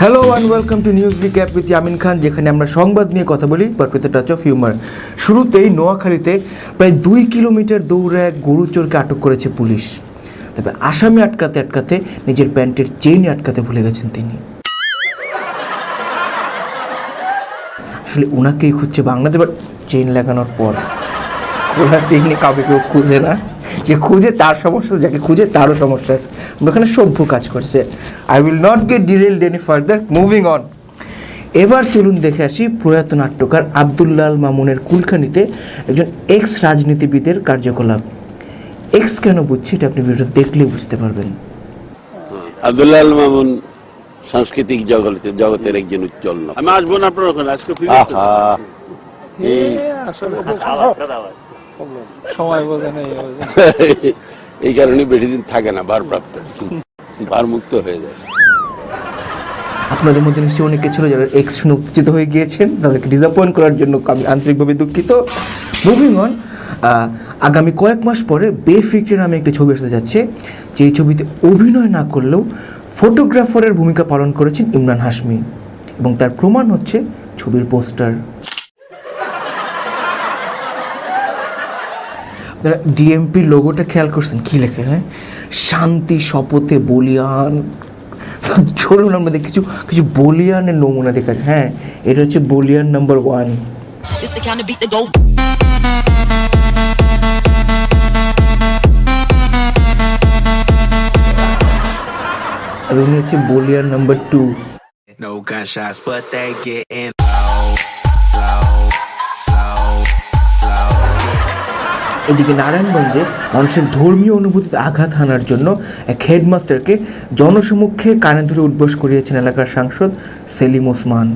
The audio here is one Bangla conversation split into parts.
Hello and welcome to news recap with Yamin Khan যেখানে আমরা সংবাদ নিয়ে কথা বলি but with touch of humour শুরুতেই নোয়াখালীতে প্রায় দুই কিলোমিটার দৌড়ে এক গরু চোরকে আটক করেছে পুলিশ। তবে আসামি আটকাতে আটকাতে নিজের প্যান্টের চেইনে আটকাতে ভুলে গেছেন তিনি। আসলে ওনাকেই খুঁজছে বাংলাদেশ বাট চেইন লাগানোর পর। খোলা চেইনে কাউকে কেউ খুঁজে না। যে খুঁজে তার সমস্যা যাকে খুঁজে তারও সমস্যা আছে। এখানে সভ্য কাজ করছে। I will not get derailed any further moving on এবার চলুন দেখে আসি প্রয়াত নাট্যকার আবদুল্লাল মামুনের কুলখানিতে একজন এক্স রাজনীতিবিদের কার্যকলাপ। এক্স কেন বুঝছি এটা আপনি ভিডিও দেখলে বুঝতে পারবেন। আব্দুল্লাহ আল মামুন সাংস্কৃতিক জগতে জগতের একজন উজ্জ্বল আমি আসব না আপনার ওখানে আজকে ফ্রি আহা। এই সময় বোঝে নেই এই কারণে বেশি দিন থাকে না ভারপ্রাপ্ত। ভারমুক্ত হয়ে যায়। আপনাদের মধ্যে নিশ্চয়ই অনেকে ছিল যারা এক্স শুনে উত্তেজিত হয়ে গিয়েছেন তাদেরকে ডিসঅ্যাপয়েন্ট করার জন্য আমি আন্তরিকভাবে দুঃখিত। মুভিং অন আগামী কয়েক মাস পরে বেফিক্রে নামে একটি ছবি আসতে যাচ্ছে। যেই ছবিতে অভিনয় না করলেও ফটোগ্রাফারের ভূমিকা পালন করেছেন ইমরান হাশমি। এবং তার প্রমাণ হচ্ছে ছবির পোস্টার। আপনারা ডিএমপির লোগোটা খেয়াল করছেন? কি লেখে? হ্যাঁ? শান্তি শপথে বলিয়ান। চলুন আমাদের কিছু কিছু বলিয়ানের নমুনা দেখা হ্যাঁ এটা হচ্ছে বলিয়ান নাম্বার ওয়ান. আর উনি হচ্ছে বলিয়ান number two No gunshots, but they এদিকে নারায়ণগঞ্জে মানুষের ধর্মীয় অনুভূতিতে আঘাত হানার জন্য এক হেডমাস্টারকে জনসমক্ষে কানে ধরে উদ্বোস করিয়েছেন এলাকার সাংসদ সেলিম ওসমান।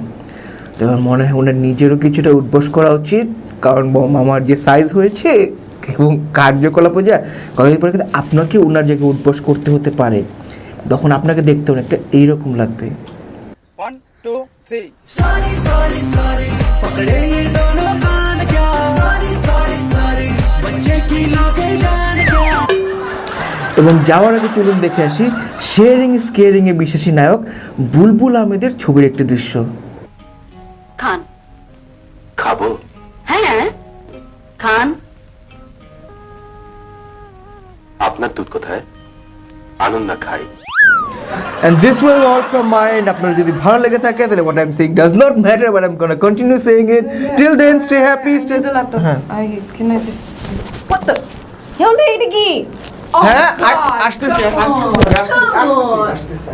তো আমার মনে হয় ওনার নিজেরও কিছুটা উদ্বোস করা উচিত কারণ মামার যে সাইজ হয়েছে এবং কার্যকলাপও যা কয়েকদিন পরে কিন্তু আপনাকে ওনার জায়গায় উদ্বোস করতে হতে পারে। তখন আপনাকে দেখতে অনেকটা এইরকম লাগবে। ওয়ান টু থ্রি এবং যাওয়ার আগে চলুন দেখে আসি শেয়ারিং স্কেয়ারিং এ বিশ্বাসী নায়ক বুলবুল আহমেদের ছবির একটি দৃশ্য খান খাব হ্যাঁ খান আপনার দুধ কোথায় আনন্দ খাই And this was all from my end. আপনার যদি ভালো লেগে থাকে তাহলে what I'm saying does not matter, but I'm gonna continue saying it. Till then, stay happy, stay. হ্যাঁ I can I just what the? Hell এটা কি? হ্যাঁ আসতেছি আসতেছি আসতেছি।